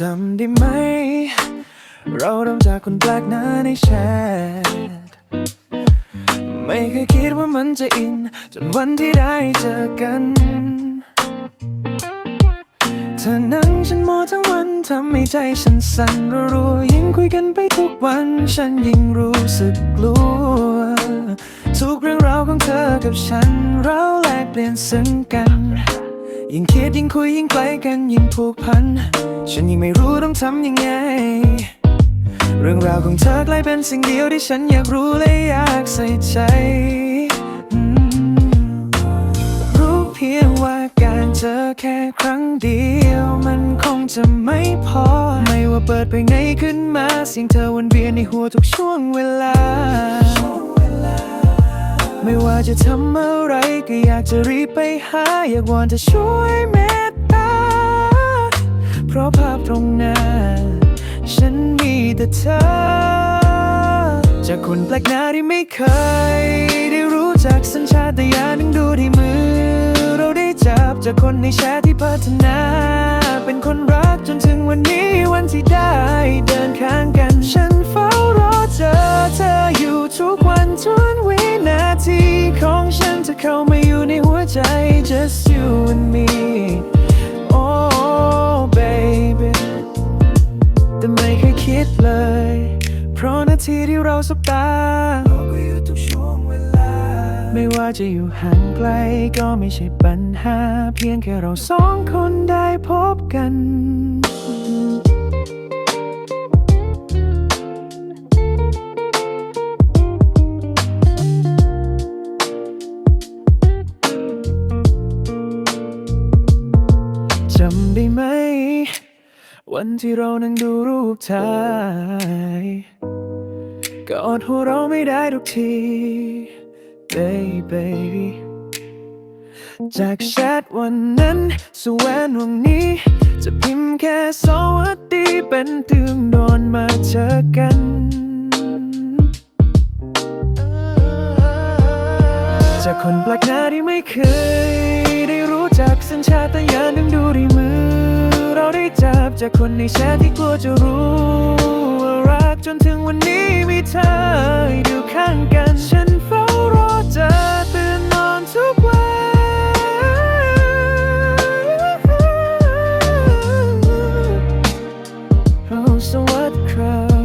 จำได้ไหม เราเริ่มจากคนแปลกหน้าในแชทไม่เคยคิดว่ามันจะอิน จนวันที่ได้เจอกันเธอนั่งฉันมอทั้งวันทำให้ใจฉันสั่นรัวๆยิ่งคุยกันไปทุกวัน ฉันยิ่งรู้สึกกลัว ทุกเรื่องราวของเธอกับฉันเราแลกเปลี่ยนซึ่งกัน ยิ่งคิดยิ่งคุยยิ่งใกลกันยิ่งผูกพัน ฉันยิ่งไม่รู้ต้องทำยังไง เรื่องราวของเธอกลายเป็นสิ่งเดียวที่ฉันอยากรู้และอยากใส่ใจ รู้เพียงว่าการเจอแค่ครั้งเดียว มันคงจะไม่พอ ไม่ว่าเปิดไปไหนขึ้นมาเสียงเธอวนเวียนในหัวทุกช่วงเวลา จะทำอะไรก็อยากจะรีบไปหา อยากวอนจะช่วยเมตตา เพราะภาพตรงหน้า ฉันมีแต่เธอ จากคนแปลกหน้าที่ไม่เคย ได้รู้จักสัญชาตญาณนั่งดูที่มือ เราได้จับจากคนในแชทที่พัฒนา เป็นคนรักจนถึงวันนี้วันที่ได้เดินข้างกันฉันเฝ้า คิดเลย เพราะนาทีที่เราสบตาเราก็อยู่ทุกช่วงเวลา ไม่ว่าจะอยู่ห่างไกลก็ไม่ใช่ปัญหา เพียงแค่เราสองคนได้พบกันจำได้ไหม วันที่เรานั่งดูรูปถ่ายก็อดหัวเราไม่ได้ทุกที baby จากแชทวันนั้นสู่แหวนวงนี้ จะพิมพ์แค่สวัสดีเป็นตึงโดนมาเจอกันจากคนแปลกหน้าที่ไม่เคย ได้รู้จักสัญชาตญาณดึงดูที่มือ บจากคนในแชทที่กลัวจะรู้ว่ารักจนถึงวันนี้มีเธออยู่ข้างกัน ฉันเฝ้ารอเธอตื่นนอนทุกวันโอ้สวัสดีครับ